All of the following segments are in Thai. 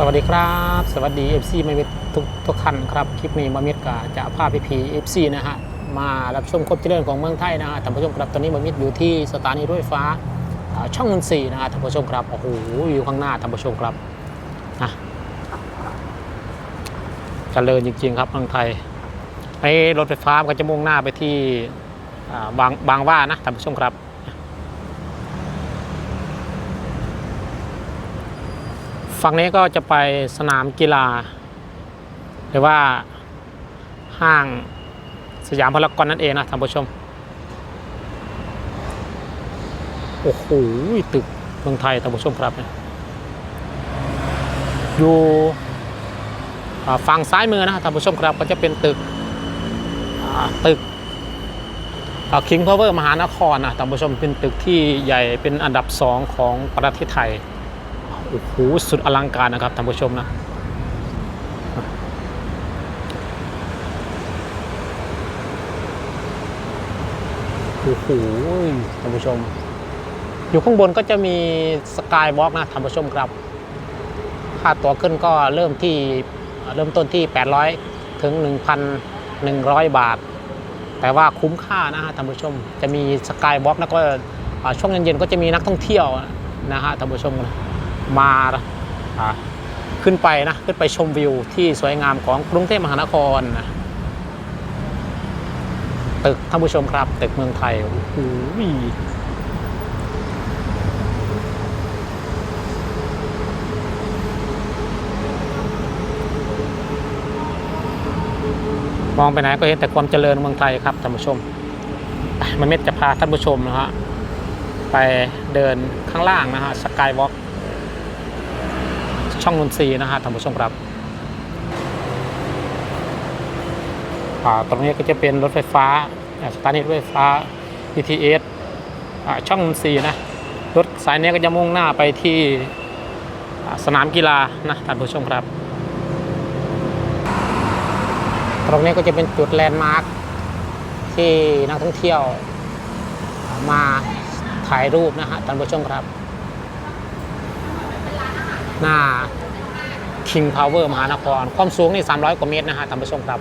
สวัสดีครับ สวัสดี FC มามิตรทุกทุกท่านครับ คลิปนี้มามิตกาจะพาพี่พี FC นะฮะ มารับชมความเจริญของเมืองไทยนะฮะท่านผู้ชมครับตอนนี้มามิตอยู่ที่สถานีรถไฟฟ้า ช่องนนทรีย์นะฮะท่านผู้ชมครับ โอ้โหอยู่ข้างหน้าท่านผู้ชมครับนะเจริญจริง ๆ ครับเมืองไทยไอ้รถไฟฟ้าก็จะมุ่งหน้าไปที่บางบางว่านะท่านผู้ชมครับ ฝั่งนี้ก็จะไปสนามกีฬา หรือว่าห้างสยามพารากอนนั่นเองนะท่านผู้ชม โอ้โหตึกเมืองไทยท่านผู้ชมครับเนี่ยอยู่ฝั่งซ้ายมือนะท่านผู้ชมครับก็จะเป็นตึกตึกคิงพาวเวอร์มหานครนะท่านผู้ชมเป็นตึกที่ใหญ่เป็นอันดับสองของประเทศไทย โอ้โหสุดอลังการนะครับท่านผู้ชมนะโอ้โหท่านผู้ชม อยู่ข้างบนก็จะมีสกายวอล์กนะท่านผู้ชมครับค่าตั๋วขึ้นก็เริ่มที่เริ่มต้นที่ 800 ถึง 1,100 บาท แต่ว่าคุ้มค่านะฮะท่านผู้ชม จะมีสกายวอล์กแล้วก็ช่วงเย็นๆก็จะมีนักท่องเที่ยวนะฮะท่านผู้ชมนะ มาขึ้นไปนะ ขึ้นไปชมวิวที่สวยงามของกรุงเทพมหานครนะตึกท่านผู้ชมครับ ตึกเมืองไทยโอ้โหมองไปไหนก็เห็นแต่ความเจริญเมืองไทยครับท่านผู้ชมมันเม็ดจะพาท่านผู้ชมนะฮะไปเดินข้างล่างนะฮะสกายวอล์ก ช่องนนทรีย์นะฮะท่านผู้ชมครับตรงนี้ก็จะเป็นรถไฟฟ้าอ่าสถานีรถไฟฟ้า BTS ช่องนนทรีย์นะรถสายนี้ก็จะมุ่งหน้าไปที่สนามกีฬานะท่านผู้ชมครับ ตรงนี้ก็จะเป็นจุดแลนด์มาร์คที่นักท่องเที่ยวมาถ่ายรูปนะฮะท่านผู้ชมครับ หน้า King Power มหานคร ความสูงนี่ 300 กว่าเมตรนะฮะท่านผู้ชมครับ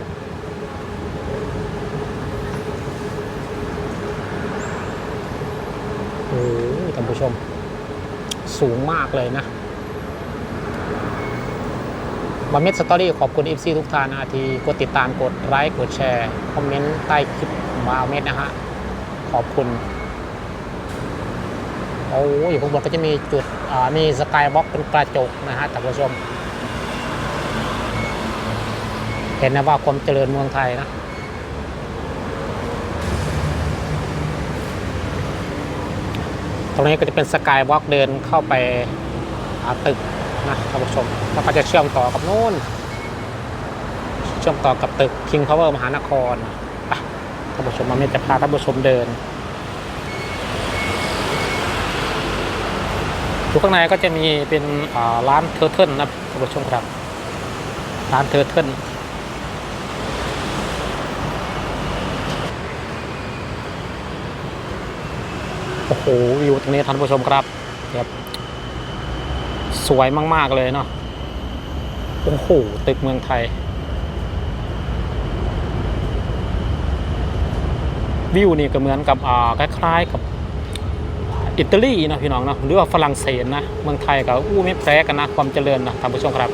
โอ้ท่านผู้ชม สูงมากเลยนะมาเม็ดสตอรี่ขอบคุณ FC ทุกท่านนะที่กดติดตามกดไลค์กดแชร์ คอมเมนต์ใต้คลิปมาเม็ดนะฮะ ขอบคุณ โอ้ยอยู่ข้างบนก็จะมีจุดมีสกายบล็อกเป็นกระจกนะฮะท่านผู้ชม เห็นนะว่าความเจริญเมืองไทยนะตรงนี้ก็จะเป็นสกายบ็อกเดินเข้าไปาตึกนะท่านผู้ชม แล้วก็จะเชื่อมต่อกับนู่น เชื่อมต่อกับตึก King Power มหานครท่านผู้ชมมาเมจะพาท่านผู้ชมเดิน อยู่ข้างในก็จะมีเป็นร้านเทอร์เทิลนะท่านผู้ชมครับ ร้านเทอร์เทิลโอ้โหวิวตรงนี้ท่านผู้ชมครับครับสวยมาก ๆ เลยเนาะโอ้โหตึกเมืองไทย วิวนี่ก็เหมือนกับอ่าคล้ายๆกับ อิตาลีนะพี่น้องนะหรือว่าฝรั่งเศสนะเมืองไทยกับอู้ไม่แพ้กันนะความเจริญนะท่านผู้ชมครับ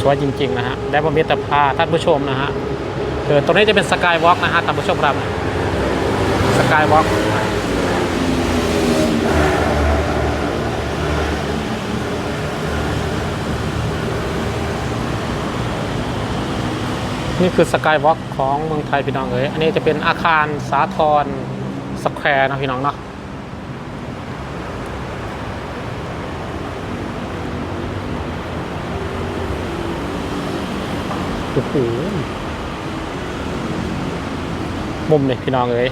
สวยจริง ๆ นะฮะได้ประมิตรภาท่านผู้ชมนะฮะเออตรงนี้จะเป็นสกายวอล์กนะฮะท่านผู้ชมครับสกายวอล์กนี่คือสกายวอล์กของเมืองไทยพี่น้องเอ๋ยอันนี้จะเป็นอาคารสาทร สแควร์นะพี่น้องเนาะโอ้โหมุมเลยพี่น้องเอ้ย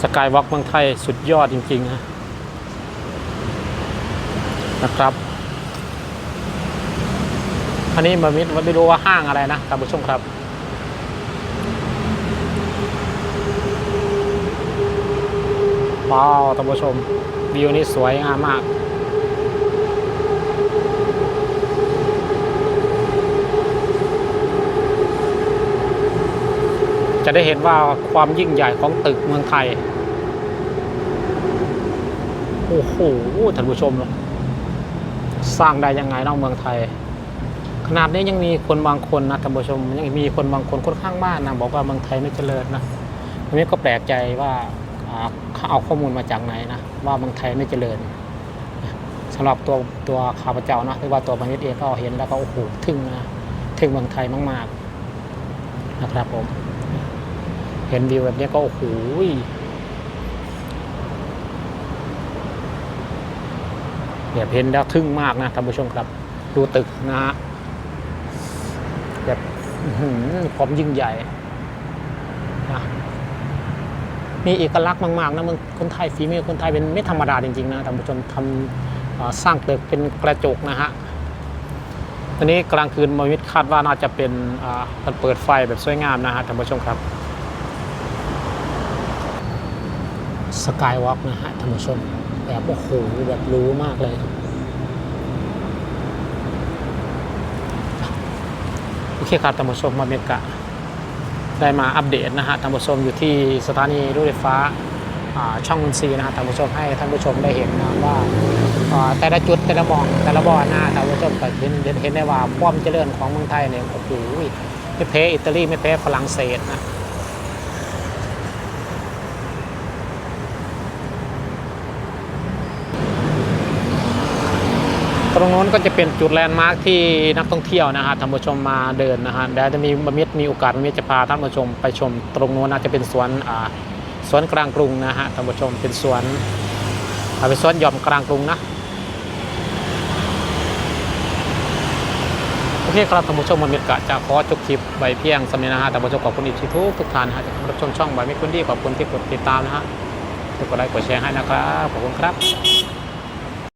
สกายวอล์กเมืองไทยสุดยอดจริง ๆ นะนะครับอันนี้มามิดไม่รู้ว่าห้างอะไรนะท่านผู้ชมครับ ว้าวท่านผู้ชมวิวนี้สวยงามมาก จะได้เห็นว่าความยิ่งใหญ่ของตึกเมืองไทย โอ้โหท่านผู้ชม สร้างได้ยังไงนอกเมืองไทย ขนาดนี้ยังมีคนบางคนนะท่านผู้ชมยังมีคนบางคนค่อนข้างบ้านนะบอกว่าเมืองไทยไม่เจริญนะทีนี้ก็แปลกใจว่า เอาข้อมูลมาจากไหนนะว่าเมืองไทยไม่เจริญสำหรับตัวตัวข้าพเจ้านะหรือว่าตัวบางนิดเองก็เห็นแล้วก็โอ้โหทึ่งนะทึ่งเมืองไทยมากๆนะครับผม เห็นวิวแบบนี้ก็โอ้โหแบบเห็นแล้วทึ่งมากนะท่านผู้ชมครับ ดูตึกนะฮะแบบหือความยิ่งใหญ่นะ มีเอกลักษณ์มากๆนะเมึงคนไทยฝีมือคนไทยเป็นไม่ธรรมดาจริงๆนะท่านผู้ชมทำสร้างตึกเป็นกระจกนะฮะตอนนี้กลางคืนมวิทคาดว่าน่าจะเป็นอ่าการเปิดไฟแบบสวยงามนะฮะท่านผู้ชมครับสกายวอล์กนะฮะท่านผู้ชมแบบโอ้โหแบบรู้มากเลยโอเคครับท่านผู้ชมมาเมกะ ได้มาอัปเดตนะฮะท่านผู้ชมอยู่ที่สถานีรถไฟฟ้าช่องนนทรีนะฮะท่านผู้ชมให้ท่านผู้ชมได้เห็นนะว่าแต่ละจุดแต่ละบองแต่ละบอนนะท่านผู้ชมก็เห็นเห็นเห็นได้ว่าความเจริญของเมืองไทยเนี่ยโอ้โหไม่แพ้อิตาลีไม่แพ้ฝรั่งเศสนะ ตรงโน้นก็จะเป็นจุดแลนด์มาร์คที่นักท่องเที่ยวนะฮะท่านผู้ชมมาเดินนะฮะเดี๋ยวจะมีบะมิดมีโอกาสบะมิดจะพาท่านผู้ชมไปชม ตรงโน้นนะจะเป็นสวนอ่าสวนกลางกรุงนะฮะท่านผู้ชมเป็นสวนอ่าเป็นสวนหย่อมกลางกรุงนะโอเคครับท่านผู้ชมบะมิดกะจะขอจบคลิปใบเพียงสำเนียนะฮะท่านผู้ชมขอบคุณอีกทีทุกทุกท่านนะฮะที่ามารับชมช่องใบมิดคุณดีขอบคุณที่กดติดตามนะฮะกดไลค์กดแชร์ให้นะครับขอบคุณครับ